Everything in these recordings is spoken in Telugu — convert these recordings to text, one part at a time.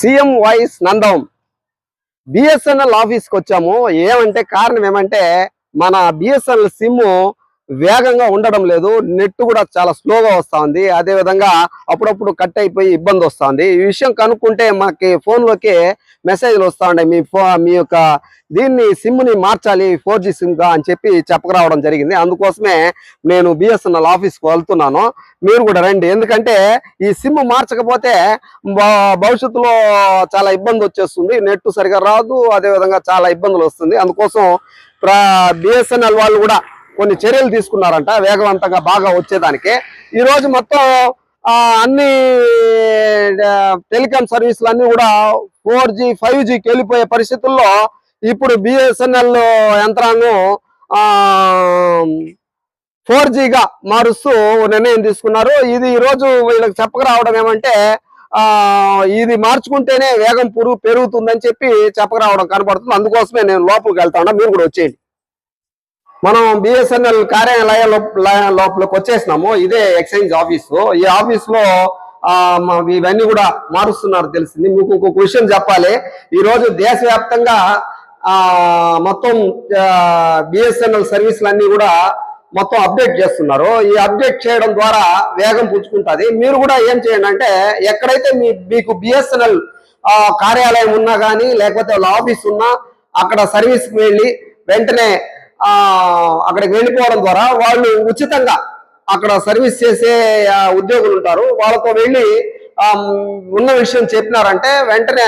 CM voice Nandam. బిఎస్ఎన్ఎల్ ఆఫీస్కి వచ్చాము. ఏమంటే కారణం ఏమంటే మన బిఎస్ఎన్ఎల్ సిమ్ వేగంగా ఉండడం లేదు నెట్ కూడా చాలా స్లోగా వస్తుంది. అదేవిధంగా అదే విధంగా అప్పుడప్పుడు కట్ అయిపోయి ఇబ్బంది వస్తుంది. ఈ విషయం కనుక్కుంటే మాకు ఫోన్లోకి మెసేజ్లు వస్తూ ఉన్నాయి మీ ఫో మీ యొక్క దీన్ని సిమ్ని మార్చాలి ఫోర్ జీ సిమ్గా అని చెప్పి చెప్పకరావడం జరిగింది. అందుకోసమే నేను బిఎస్ఎన్ఎల్ ఆఫీస్కి వెళ్తున్నాను. మీరు కూడా రండి. ఎందుకంటే ఈ సిమ్ మార్చకపోతే భవిష్యత్తులో చాలా ఇబ్బంది వచ్చేస్తుంది. నెట్ సరిగా రాదు. అదే విధంగా చాలా ఇబ్బందులు వస్తుంది. అందుకోసం బిఎస్ఎన్ఎల్ వాళ్ళు కూడా కొన్ని చర్యలు తీసుకున్నారంట వేగవంతంగా బాగా వచ్చేదానికి. ఈరోజు మొత్తం అన్ని టెలికాం సర్వీసులు అన్ని కూడా ఫోర్ జీ ఫైవ్ జీకి వెళ్ళిపోయే పరిస్థితుల్లో ఇప్పుడు బిఎస్ఎన్ఎల్ యంత్రాంగం ఫోర్ జీగా మారుస్తూ నిర్ణయం తీసుకున్నారు. ఇది ఈరోజు వీళ్ళకి చెప్పకరావడం ఏమంటే ఇది మార్చుకుంటేనే వేగం పురుగు పెరుగుతుందని చెప్పి చెప్పకరావడం కనబడుతుంది. అందుకోసమే నేను లోపలికి వెళ్తా ఉన్నా. మీరు కూడా వచ్చేయండి. మనం బిఎస్ఎన్ఎల్ కార్యాలయ లోపలికి వచ్చేసినాము. ఇదే ఎక్స్చేంజ్ ఆఫీసు. ఈ ఆఫీస్లో ఇవన్నీ కూడా మారుస్తున్నారు తెలిసింది. మీకు ఇంకొక విషయం చెప్పాలి. ఈరోజు దేశవ్యాప్తంగా మొత్తం బిఎస్ఎన్ఎల్ సర్వీసులు కూడా మొత్తం అప్డేట్ చేస్తున్నారు. ఈ అప్డేట్ చేయడం ద్వారా వేగం పుంజుకుంటుంది. మీరు కూడా ఏం చేయండి అంటే ఎక్కడైతే మీ మీకు బిఎస్ఎన్ఎల్ కార్యాలయం ఉన్నా కానీ లేకపోతే వాళ్ళ ఆఫీస్ ఉన్నా అక్కడ సర్వీస్కి వెళ్ళి వెంటనే అక్కడికి వెళ్ళిపోవడం ద్వారా వాళ్ళు ఉచితంగా అక్కడ సర్వీస్ చేసే ఉద్యోగులు ఉంటారు. వాళ్ళతో వెళ్ళి ఉన్న విషయం చెప్పినారంటే వెంటనే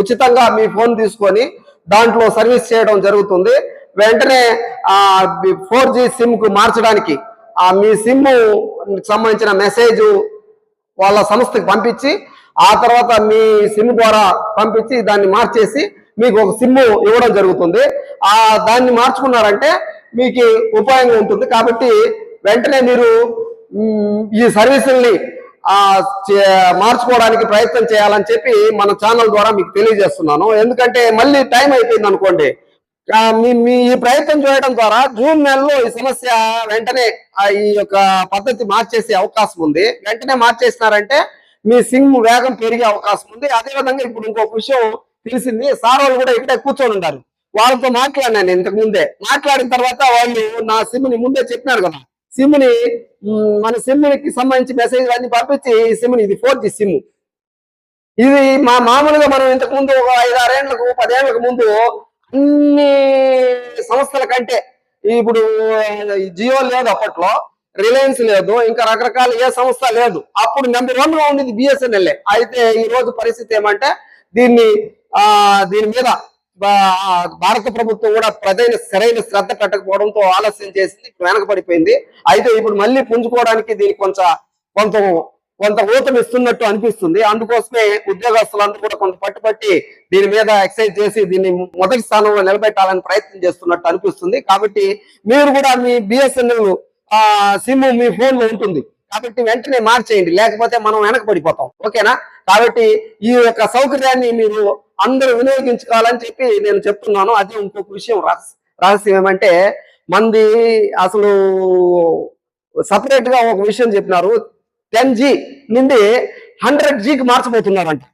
ఉచితంగా మీ ఫోన్ తీసుకొని దాంట్లో సర్వీస్ చేయడం జరుగుతుంది. వెంటనే ఆ ఫోర్ జీ సిమ్కు మార్చడానికి ఆ మీ సిమ్ సంబంధించిన మెసేజ్ వాళ్ళ సంస్థకి పంపించి ఆ తర్వాత మీ సిమ్ ద్వారా పంపించి దాన్ని మార్చేసి మీకు ఒక సిమ్ ఇవ్వడం జరుగుతుంది. ఆ దాన్ని మార్చుకున్నారంటే మీకు ఉపాయంగా ఉంటుంది. కాబట్టి వెంటనే మీరు ఈ సర్వీసుల్ని చే- మార్చుకోవడానికి ప్రయత్నం చేయాలని చెప్పి మన ఛానల్ ద్వారా మీకు తెలియజేస్తున్నాను. ఎందుకంటే మళ్ళీ టైం అయిపోయింది అనుకోండి. మీ ఈ ప్రయత్నం చేయడం ద్వారా జూన్ నెలలో ఈ సమస్య వెంటనే ఈ యొక్క పద్ధతి మార్చేసే అవకాశం ఉంది. వెంటనే మార్చేసినారంటే మీ సిమ్ వేగం పెరిగే అవకాశం ఉంది. అదే విధంగా ఇప్పుడు ఇంకొక విషయం తెలిసింది సార్ వాళ్ళు కూడా ఇక్కడే కూర్చొని ఉన్నారు. వాళ్ళతో మాట్లాడినాను ఇంతకు ముందే. మాట్లాడిన తర్వాత వాళ్ళు నా సిమ్ని ముందే చెప్పినారు కదా. సిమ్ని మన సిమ్కి సంబంధించి మెసేజ్ అన్ని పంపించి ఈ సిమ్ని ఇది ఫోర్ జీ సిమ్. ఇది మా మామూలుగా మనం ఇంతకు ముందు ఒక ఐదు ఆరేళ్ళకు పదేళ్ళకు ముందు అన్ని సంస్థల కంటే ఇప్పుడు జియో లేదు అప్పట్లో. రిలయన్స్ లేదు. ఇంకా రకరకాల ఏ సంస్థ లేదు. అప్పుడు నెంబర్ వన్గా ఉండేది బిఎస్ఎన్ఎల్ అయితే ఈ రోజు పరిస్థితి ఏమంటే దీన్ని ఆ దీని మీద భారత ప్రభుత్వం కూడా ప్రజైన సరైన శ్రద్ధ పెట్టకపోవడంతో ఆలస్యం చేసింది ఇప్పుడు వెనకబడిపోయింది అయితే ఇప్పుడు మళ్ళీ పుంజుకోవడానికి దీనికి కొంచెం కొంత కొంత ఊతం ఇస్తున్నట్టు అనిపిస్తుంది. అందుకోసమే ఉద్యోగస్తులందరూ కూడా కొంత పట్టుపట్టి దీని మీద ఎక్సైజ్ చేసి దీన్ని మొదటి స్థానంలో నిలబెట్టాలని ప్రయత్నం చేస్తున్నట్టు అనిపిస్తుంది. కాబట్టి మీరు కూడా మీ బిఎస్ఎన్ఎల్ ఆ సిమ్ మీ ఫోన్లో ఉంటుంది. కాబట్టి వెంటనే మార్చేయండి. లేకపోతే మనం వెనకబడిపోతాం ఓకేనా? కాబట్టి ఈ యొక్క సౌకర్యాన్ని మీరు అందరూ వినియోగించుకోవాలని చెప్పి నేను చెప్తున్నాను. అది ఇంకొక విషయం రహస్యం ఏమంటే మంది అసలు సపరేట్గా ఒక విషయం చెప్పినారు. టెన్ జీ నుండి హండ్రెడ్ జీకి మార్చబోతున్నారంట.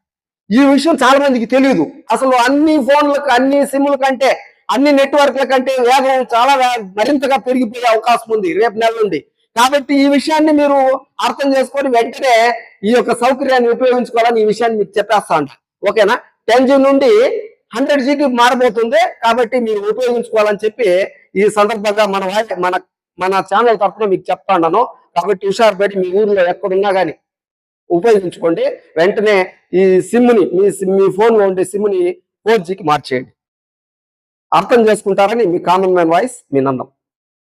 ఈ విషయం చాలా మందికి తెలియదు అసలు అన్ని ఫోన్లకు అన్ని సిమ్ల కంటే అన్ని నెట్వర్క్ల కంటే వేగం చాలా మరింతగా పెరిగిపోయే అవకాశం ఉంది. రేపు నెల నుండి. కాబట్టి ఈ విషయాన్ని మీరు అర్థం చేసుకొని వెంటనే ఈ యొక్క సౌకర్యాన్ని ఉపయోగించుకోవాలని ఈ విషయాన్ని మీకు చెప్పేస్తా అంట ఓకేనా? టెన్ జీ నుండి హండ్రెడ్ జీబీ మారబోతుంది కాబట్టి మీరు ఉపయోగించుకోవాలని చెప్పి ఈ సందర్భంగా మన మన మన ఛానల్ తరఫున మీకు చెప్తాను కాబట్టి హుషారు పెట్టి మీ ఊర్లో ఎక్కడున్నా కానీ ఉపయోగించుకోండి. వెంటనే ఈ సిమ్ని మీ మీ ఫోన్లో ఉండే సిమ్ని ఫోర్ జీకి మార్చేయండి. అర్థం చేసుకుంటారని మీ కామన్ మ్యాన్ వాయిస్ మీ నందం.